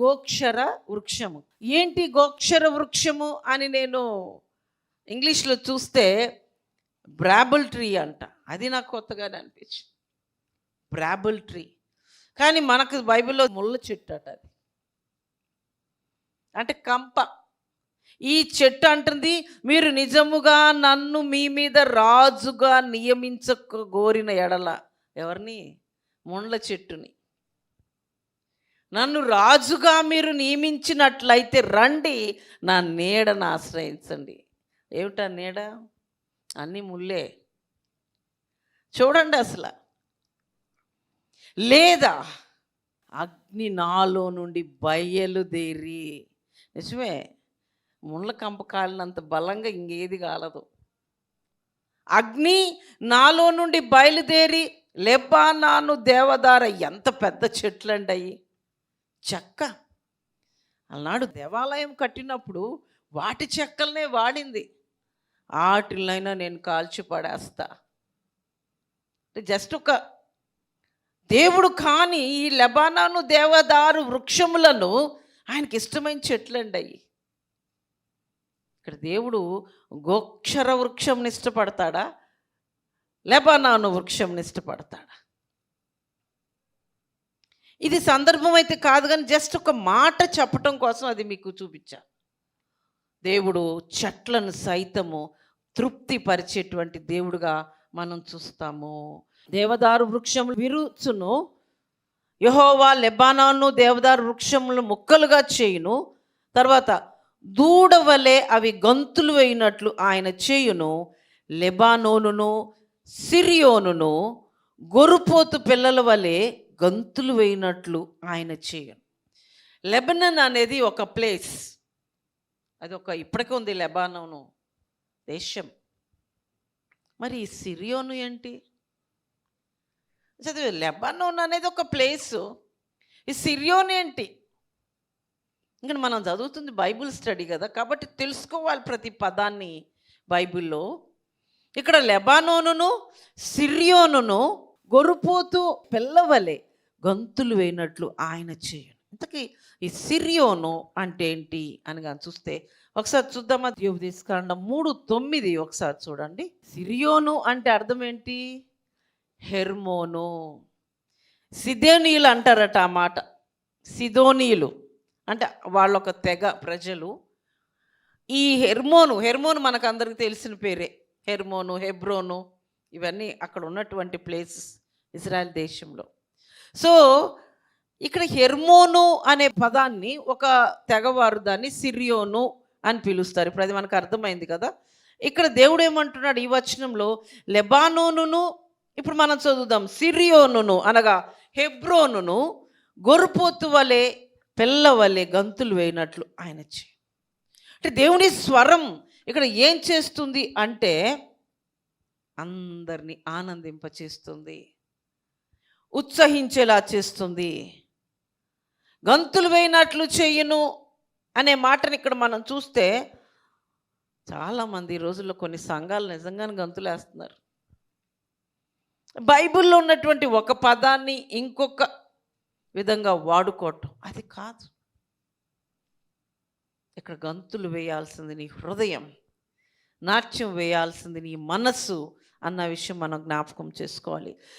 గోక్షర వృక్షము. ఏంటి గోక్షర వృక్షము అని నేను ఇంగ్లీష్లో చూస్తే బ్రాబుల్ ట్రీ అంట. అది నాకు కొత్తగానే అనిపించింది. Bramble tree. కానీ మనకు బైబిల్లో ముళ్ళ చెట్టు అట అది. అంటే కంప. ఈ చెట్టు అంటుంది మీరు నిజముగా నన్ను మీ మీద రాజుగా నియమించక గోరిన ఎడల. ఎవరిని? ముండ్ల చెట్టుని. నన్ను రాజుగా మీరు నియమించినట్లయితే రండి నా నీడను ఆశ్రయించండి. ఏమిటా నీడ? అన్నీ ముల్లే చూడండి అసలు. లేదా అగ్ని నాలో నుండి బయలుదేరి. నిజమే ముళ్ళ కంపకాలినంత బలంగా ఇంకేది కాలదు. అగ్ని నాలో నుండి బయలుదేరి లెబ్బానాను దేవదార ఎంత పెద్ద చెట్లండి అయ్యి. చెక్క. అలనాడు దేవాలయం కట్టినప్పుడు వాటి చెక్కలనే వాడింది. వాటినైనా నేను కాల్చి పడేస్తా. జస్ట్ ఒక దేవుడు కానీ ఈ లెబానాను దేవదారు వృక్షములను ఆయనకి ఇష్టమైన చెట్లండి అయ్యి. ఇక్కడ దేవుడు గోక్షర వృక్షంని ఇష్టపడతాడా? లెబానాను వృక్షంని ఇష్టపడతాడా? ఇది సందర్భం అయితే కాదు కానీ జస్ట్ ఒక మాట చెప్పటం కోసం అది మీకు చూపించా. దేవుడు చెట్లను సైతము తృప్తి పరిచేటువంటి దేవుడుగా మనం చూస్తాము. దేవదారు వృక్షములు విరుచును. యహోవా లెబానాను దేవదారు వృక్షములు ముక్కలుగా చేయును. తర్వాత దూడవలే అవి గంతులు వేయినట్లు ఆయన చేయును. లెబానోనును సిరియోనును గొరుపోతు పిల్లల వలె గంతులు వేయినట్లు ఆయన చేయను. లెబనన్ అనేది ఒక ప్లేస్. అది ఒక ఇప్పటికే ఉంది లెబానోను దేశం. మరి ఈ సిరియోను ఏంటి? చదివే లెబానోన్ అనేది ఒక ప్లేసు. ఈ సిరియోన్ ఏంటి? ఇంకా మనం చదువుతుంది బైబిల్ స్టడీ కదా కాబట్టి తెలుసుకోవాలి ప్రతి పదాన్ని బైబిల్లో. ఇక్కడ లెబానోనును సిరియోనును గొరుపోతూ పిల్లవలే. గంతులు వేయినట్లు ఆయన చేయను. ఇంతకీ ఈ సిరియోను అంటే ఏంటి అని కానీ చూస్తే ఒకసారి చూద్దామా? యోగదీస్కాండం మూడు తొమ్మిది ఒకసారి చూడండి. సిరియోను అంటే అర్థం ఏంటి? హెర్మోను. సిదోనీయులు అంటారట ఆ మాట. సిదోనీయులు అంటే వాళ్ళొక తెగ ప్రజలు. ఈ హెర్మోను హెర్మోను మనకు అందరికి తెలిసిన పేరే. హెర్మోను హెబ్రోను ఇవన్నీ అక్కడ ఉన్నటువంటి ప్లేసెస్ ఇజ్రాయెల్ దేశంలో. సో ఇక్కడ హెర్మోను అనే పదాన్ని ఒక తెగవారు దాన్ని సిరియోను అని పిలుస్తారు. ఇప్పుడు అది మనకు అర్థమైంది కదా. ఇక్కడ దేవుడు ఏమంటున్నాడు ఈ వచనంలో? లెబానోనును ఇప్పుడు మనం చదువుదాం. సిరియోనును అనగా హెబ్రోనును గొర్రెపోతు వలె పిల్లవలె గంతులు వేయినట్లు ఆయన చే. అంటే దేవుని స్వరం ఇక్కడ ఏం చేస్తుంది అంటే అందరినీ ఆనందింపచేస్తుంది. ఉత్సహించేలా చేస్తుంది. గంతులు వేయినట్లు చేయును అనే మాటని ఇక్కడ మనం చూస్తే చాలామంది ఈ రోజుల్లో కొన్ని సంఘాలు నిజంగానే గంతులు వేస్తున్నారు బైబిల్లో ఉన్నటువంటి ఒక పదాన్ని ఇంకొక విధంగా వాడుకోవటం అది కాదు. ఇక్కడ గంతులు వేయాల్సింది నీ హృదయం నాట్యం వేయాల్సింది నీ మనస్సు అన్న విషయం మనం జ్ఞాపకం చేసుకోవాలి.